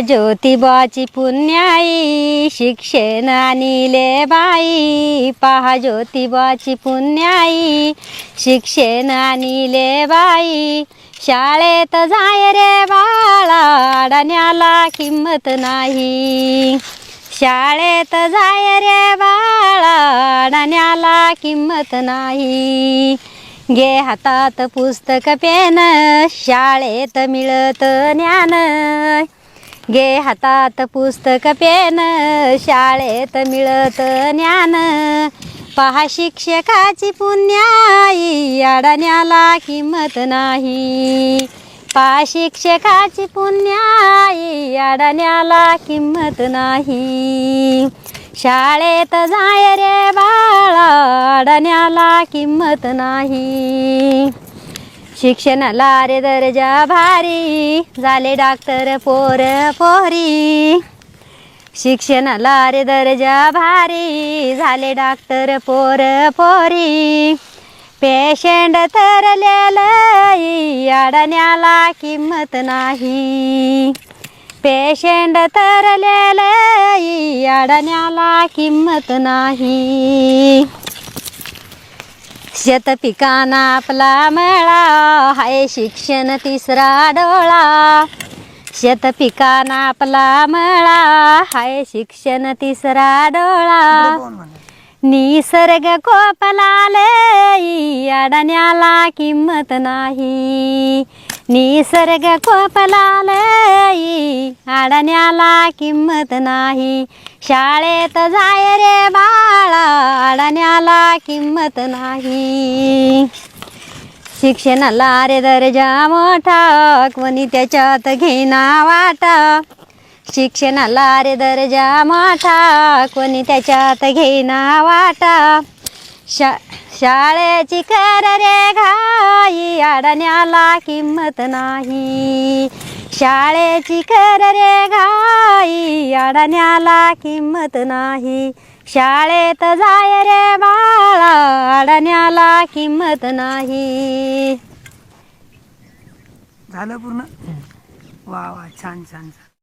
ज्योतिबाची पुण्याई शिक्षण आणिले बाई. पहा ज्योतिबाची पुण्याई शिक्षण आणिले बाई. शाळेत जाय रे बाळा अडण्याला किंमत नाही. शाळेत जाय रे बाळा अडण्याला किंमत नाही. घे हातात पुस्तक पेन शाळेत मिळत ज्ञान. घे हातात पुस्तक पेन शाळेत मिळत ज्ञान. पहा शिक्षकाची पुण्याई अडण्याला किंमत नाही. पहा शिक्षकाची पुण्याई अडण्याला किंमत नाही. शाळेत जाय रे बाळा अडण्याला किंमत नाही. शिक्षणाला रे दर्जा भारी. झाले डॉक्टर पोर पोरी. शिक्षणाला रे दर्जा भारी. झाले डॉक्टर पोर पोरी. पेशंट तरलेलं अडण्याला किंमत नाही. पेशंट तरलेलं अडण्याला किंमत नाही. शेत पिकाना आपला मळा. हाय शिक्षण तिसरा डोळा. शेत पिकाना आपला मळा. हाय शिक्षण तिसरा डोळा. निसर्ग कोपलाले. अडण्याला किंमत नाही. निसर्ग कोपलाले अडण्याला किंमत नाही. शाळेत जाय रे बाळा अडण्याला किंमत नाही. शिक्षणाला रे दर्जा मोठा कोणी त्याच्यात घेना वाटा. शिक्षणाला रे दर्जा मोठा कोणी त्याच्यात घेना वाटा. शा शाळेची कर रे घाई अडण्याला किंमत नाही. शाळेची कर रे घाई अडण्याला किंमत नाही. शाळेत जाय रे बाळा अडण्याला किंमत नाही. झालं पूर्ण? वा वा छान छान छान.